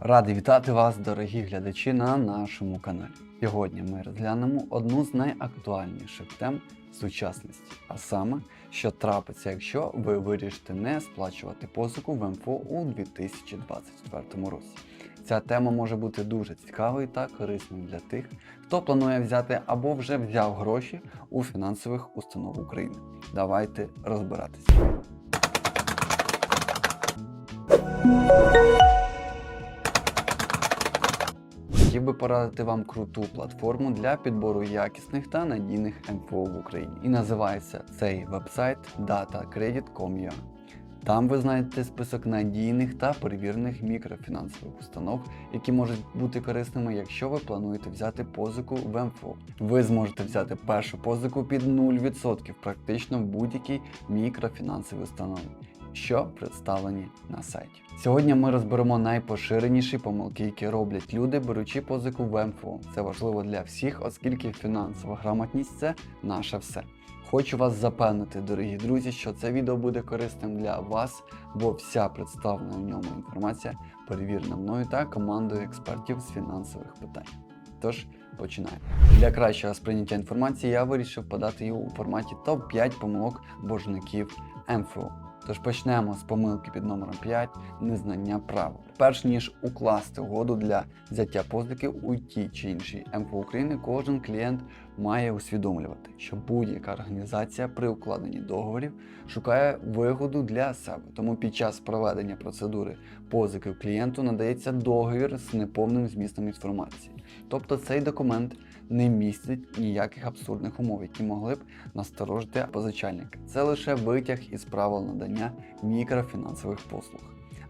Радий вітати вас, дорогі глядачі, на нашому каналі. Сьогодні ми розглянемо одну з найактуальніших тем сучасності, а саме, що трапиться, якщо ви вирішите не сплачувати позику в МФО у 2024 році. Ця тема може бути дуже цікавою та корисною для тих, хто планує взяти або вже взяв гроші у фінансових установ України. Давайте розбиратися. Би порадити вам круту платформу для підбору якісних та надійних МФО в Україні. І називається цей вебсайт datacredit.com.ua. Там ви знайдете список надійних та перевірених мікрофінансових установ, які можуть бути корисними, якщо ви плануєте взяти позику в МФО. Ви зможете взяти першу позику під 0% практично в будь-якій мікрофінансовій установі, що представлені на сайті. Сьогодні ми розберемо найпоширеніші помилки, які роблять люди, беручи позику в МФО. Це важливо для всіх, оскільки фінансова грамотність це наше все. Хочу вас запевнити, дорогі друзі, що це відео буде корисним для вас, бо вся представлена в ньому інформація перевірена мною та командою експертів з фінансових питань. Тож починаємо. Для кращого сприйняття інформації я вирішив подати її у форматі топ-5 помилок боржників МФО. Тож почнемо з помилки під номером 5 незнання правил. Перш ніж укласти угоду для взяття позики у тій чи іншій МФО України, кожен клієнт має усвідомлювати, що будь-яка організація при укладенні договорів шукає вигоду для себе. Тому під час проведення процедури позики клієнту надається договір з неповним змістом інформації. Тобто цей документ не містить ніяких абсурдних умов, які могли б насторожити позичальника. Це лише витяг із правил надання мікрофінансових послуг.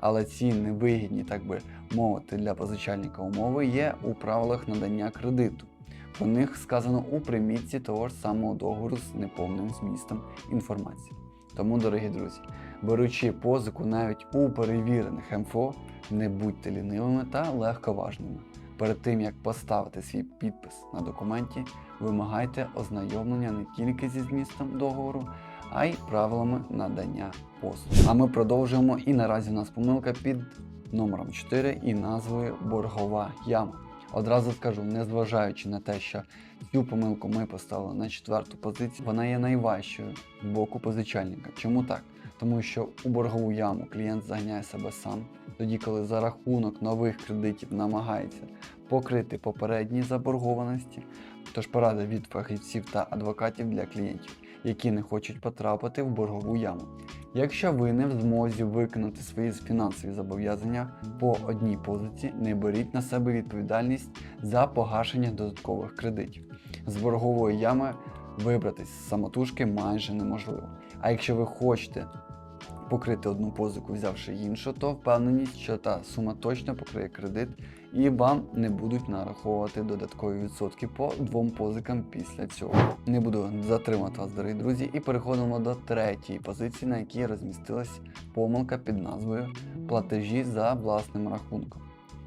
Але ці невигідні, так би мовити, для позичальника умови є у правилах надання кредиту. Про них сказано у примітці того ж самого договору з неповним змістом інформації. Тому, дорогі друзі, беручи позику навіть у перевірених МФО, не будьте лінивими та легковажними. Перед тим як поставити свій підпис на документі, вимагайте ознайомлення не тільки зі змістом договору, а й правилами надання послуг. А ми продовжуємо і наразі у нас помилка під номером 4 і назвою боргова яма. Одразу скажу, незважаючи на те, що цю помилку ми поставили на четверту позицію, вона є найважчою з боку позичальника. Чому так? Тому що у боргову яму клієнт заганяє себе сам, тоді коли за рахунок нових кредитів намагається покрити попередні заборгованості, тож порада від фахівців та адвокатів для клієнтів, які не хочуть потрапити в боргову яму. Якщо ви не в змозі виконати свої фінансові зобов'язання по одній позиції, не беріть на себе відповідальність за погашення додаткових кредитів. З боргової ями вибратись з самотужки майже неможливо. А якщо ви хочете покрити одну позику, взявши іншу, то впевненість, що та сума точно покриє кредит і вам не будуть нараховувати додаткові відсотки по двом позикам після цього. Не буду затримати вас, дорогі друзі, і переходимо до третьої позиції, на якій розмістилась помилка під назвою платежі за власним рахунком.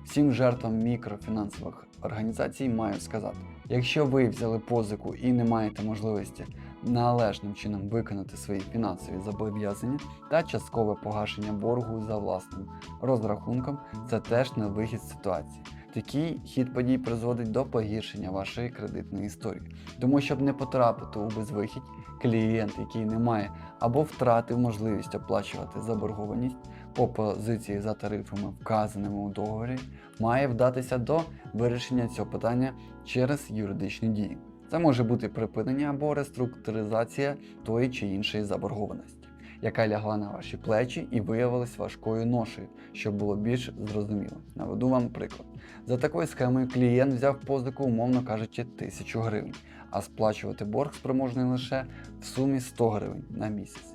Всім жертвам мікрофінансових організацій маю сказати, якщо ви взяли позику і не маєте можливості належним чином виконати свої фінансові зобов'язання та часткове погашення боргу за власним розрахунком, це теж не вихід ситуації. Такий хід подій призводить до погіршення вашої кредитної історії. Тому, щоб не потрапити у безвихідь, клієнт, який не має або втратив можливість оплачувати заборгованість по позиції за тарифами, вказаними у договорі, має вдатися до вирішення цього питання через юридичні дії. Це може бути припинення або реструктуризація тої чи іншої заборгованості, яка лягла на ваші плечі і виявилась важкою ношею, щоб було більш зрозуміло. Наведу вам приклад. За такою схемою клієнт взяв позику, умовно кажучи, 1000 гривень, а сплачувати борг спроможний лише в сумі 100 гривень на місяць.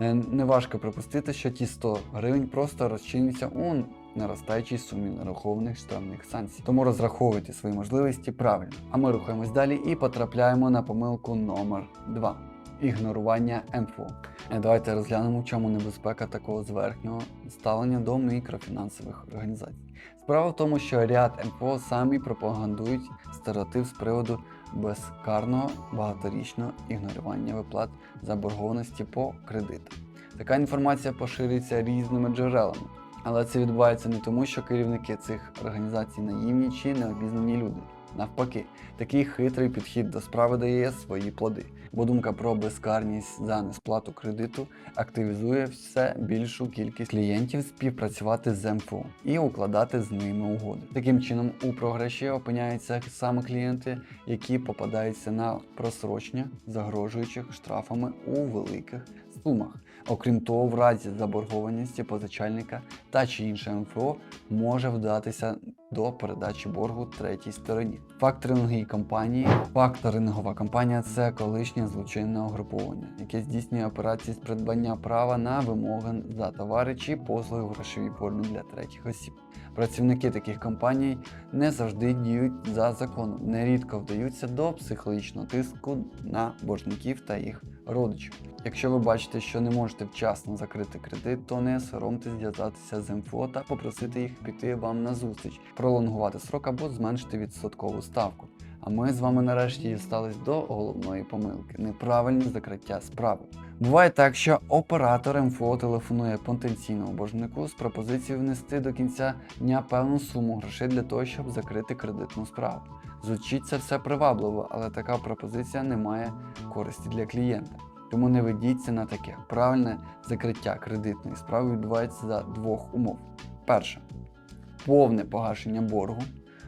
Е, Неважко припустити, що ті 100 гривень просто розчиняться у наростаючій сумі нарахованих штрафних санкцій. Тому розраховуйте свої можливості правильно. А ми рухаємось далі і потрапляємо на помилку номер 2 ігнорування МФО. Е, Давайте розглянемо, в чому небезпека такого зверхнього ставлення до мікрофінансових організацій. Справа в тому, що ряд МФО самі пропагандують стереотип з приводу безкарного багаторічного ігнорування виплат заборгованості по кредитам. Така інформація поширюється різними джерелами, Але це відбувається не тому, що керівники цих організацій наївні чи необізнані люди. Навпаки, такий хитрий підхід до справи дає свої плоди, бо думка про безкарність за несплату кредиту активізує все більшу кількість клієнтів співпрацювати з МФО і укладати з ними угоди. Таким чином, у програші опиняються саме клієнти, які попадаються на просрочення, загрожуючих штрафами у великих сумах. Окрім того, в разі заборгованості позичальника та чи інше МФО може вдатися до передачі боргу третій стороні. Факторингові компанії. Факторингова компанія це колишнє злочинне угруповання, яке здійснює операції з придбання права на вимоги за товари чи послуги в грошовій формі для третіх осіб. Працівники таких компаній не завжди діють за законом, нерідко вдаються до психологічного тиску на боржників та їх родичів. Якщо ви бачите, що не можете вчасно закрити кредит, то не соромтесь зв'язатися з МФО та попросити їх піти вам на зустріч, пролонгувати срок або зменшити відсоткову ставку. А ми з вами нарешті дістались до головної помилки неправильне закриття справи. Буває так, що оператор МФО телефонує потенційному боржнику з пропозицією внести до кінця дня певну суму грошей для того, щоб закрити кредитну справу. Звучить це все привабливо, але така пропозиція не має користі для клієнта. Тому не ведіться на таке. Правильне закриття кредитної справи відбувається за двох умов: перше повне погашення боргу.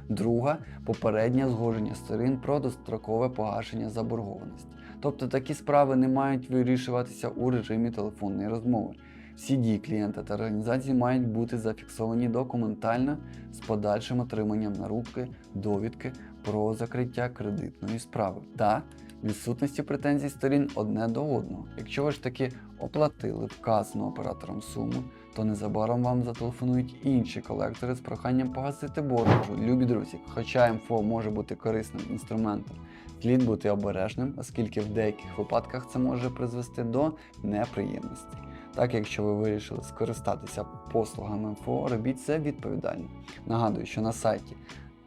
Друга попереднє згодження сторін про дострокове погашення заборгованості. Тобто такі справи не мають вирішуватися у режимі телефонної розмови. Всі дії клієнта та організації мають бути зафіксовані документально з подальшим отриманням на руки довідки про закриття кредитної справи та відсутності претензій сторін одне до одного. Якщо ви ж таки оплатили вказану оператором суму, то незабаром вам зателефонують інші колектори з проханням погасити борг. Любі друзі, хоча МФО може бути корисним інструментом, слід бути обережним, оскільки в деяких випадках це може призвести до неприємностей. Так, якщо ви вирішили скористатися послугами МФО, робіть це відповідально. Нагадую, що на сайті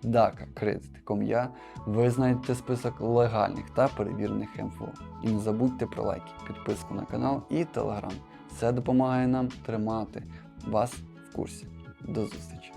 DACA.Credit.com.ua ви знайдете список легальних та перевірених МФО. І не забудьте про лайки, підписку на канал і телеграм. Це допомагає нам тримати вас в курсі. До зустрічі!